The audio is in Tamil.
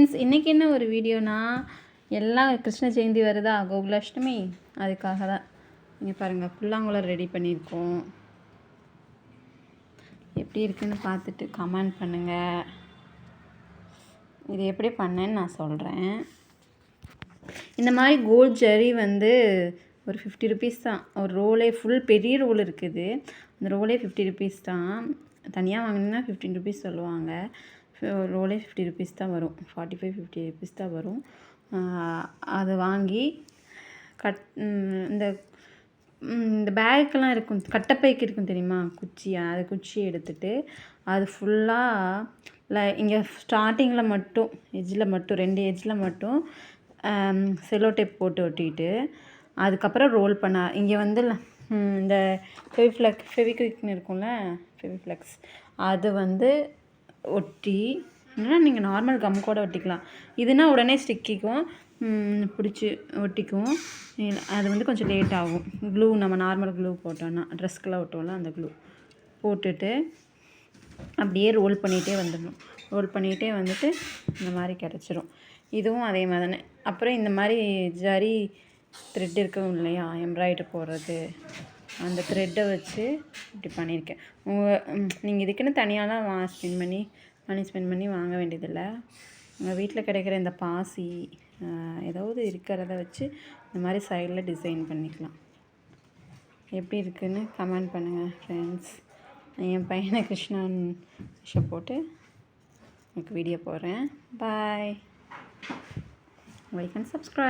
ஃப்ரெண்ட்ஸ் இன்றைக்கி என்ன ஒரு வீடியோனா எல்லாம் கிருஷ்ண ஜெயந்தி வருதா? கோகுலாஷ்டமி. அதுக்காக தான் நீங்கள் பாருங்கள் புல்லாங்குழல் ரெடி பண்ணியிருக்கோம். எப்படி இருக்குன்னு பார்த்துட்டு கமெண்ட் பண்ணுங்கள் இது எப்படி பண்ணேன்னு நான் சொல்கிறேன் இந்த மாதிரி கோல்ட் ஜரி வந்து ஒரு ஃபிஃப்டி ருபீஸ் தான். ஒரு ரோலே ஃபுல் பெரிய ரோல் இருக்குது. அந்த ரோலே ஃபிஃப்டி ருபீஸ் தான். தனியாக வாங்கினீங்கன்னா ஃபிஃப்டீன் ருபீஸ் சொல்லுவாங்க. ரோலே ஃபிஃப்டி ருபீஸ் தான் வரும். ஃபார்ட்டி ஃபைவ் ஃபிஃப்டி ருபீஸ் தான் வரும். அதை வாங்கி கட் இந்த இந்த பேக்கெலாம் இருக்கும் கட்டப்பைக்கு இருக்கும் தெரியுமா? குச்சி அது குச்சி எடுத்துட்டு அது ஃபுல்லாக இங்கே ஸ்டார்டிங்கில் மட்டும் எஜ்ஜில் மட்டும் ரெண்டு எஜ்ஜில் மட்டும் செல்லோ டேப் போட்டு ஒட்டிட்டு அதுக்கப்புறம் ரோல் பண்ண இங்கே வந்து இந்த ஃபெவிஃப்ளக் ஃபெவிக்விக்னு இருக்கும்ல ஃபெவிஃப்ளக்ஸ் அது வந்து ஒட்டி இல்லைன்னா நீங்கள் நார்மல் கம் கூட ஒட்டிக்கலாம். இதுனா உடனே ஸ்டிக்கிக்கும் பிடிச்சி ஒட்டிக்கும். அது வந்து கொஞ்சம் லேட் ஆகும். க்ளூ நம்ம நார்மல் க்ளூ போட்டோன்னா ட்ரெஸ்க்கெலாம் ஒட்டுவோம்ல அந்த க்ளூ போட்டுட்டு அப்படியே ரோல் பண்ணிகிட்டே வந்துடணும். ரோல் பண்ணிகிட்டே வந்துட்டு இந்த மாதிரி கிடச்சிரும். இதுவும் அதே மாதிரி தானே அப்புறம் இந்த மாதிரி ஜரி த்ரெட் இருக்கும் இல்லையா எம்ப்ராய்டரி போடுறது. அந்த த்ரெட்டை வச்சு இப்படி பண்ணியிருக்கேன். உங்கள் நீங்கள் இதுக்குன்னு தனியாலாம் வா ஸ்பெண்ட் பண்ணி மணி ஸ்பெண்ட் பண்ணி வாங்க வேண்டியதில்லை. உங்கள் வீட்டில் கிடைக்கிற இந்த பாசி ஏதாவது இருக்கிறத வச்சு இந்த மாதிரி சைடில் டிசைன் பண்ணிக்கலாம். எப்படி இருக்குதுன்னு கமெண்ட் பண்ணுங்கள் ஃப்ரெண்ட்ஸ் என் பையனை கிருஷ்ணன் விஷயம் போட்டு எனக்கு வீடியோ போடுறேன். Bye welcome subscribe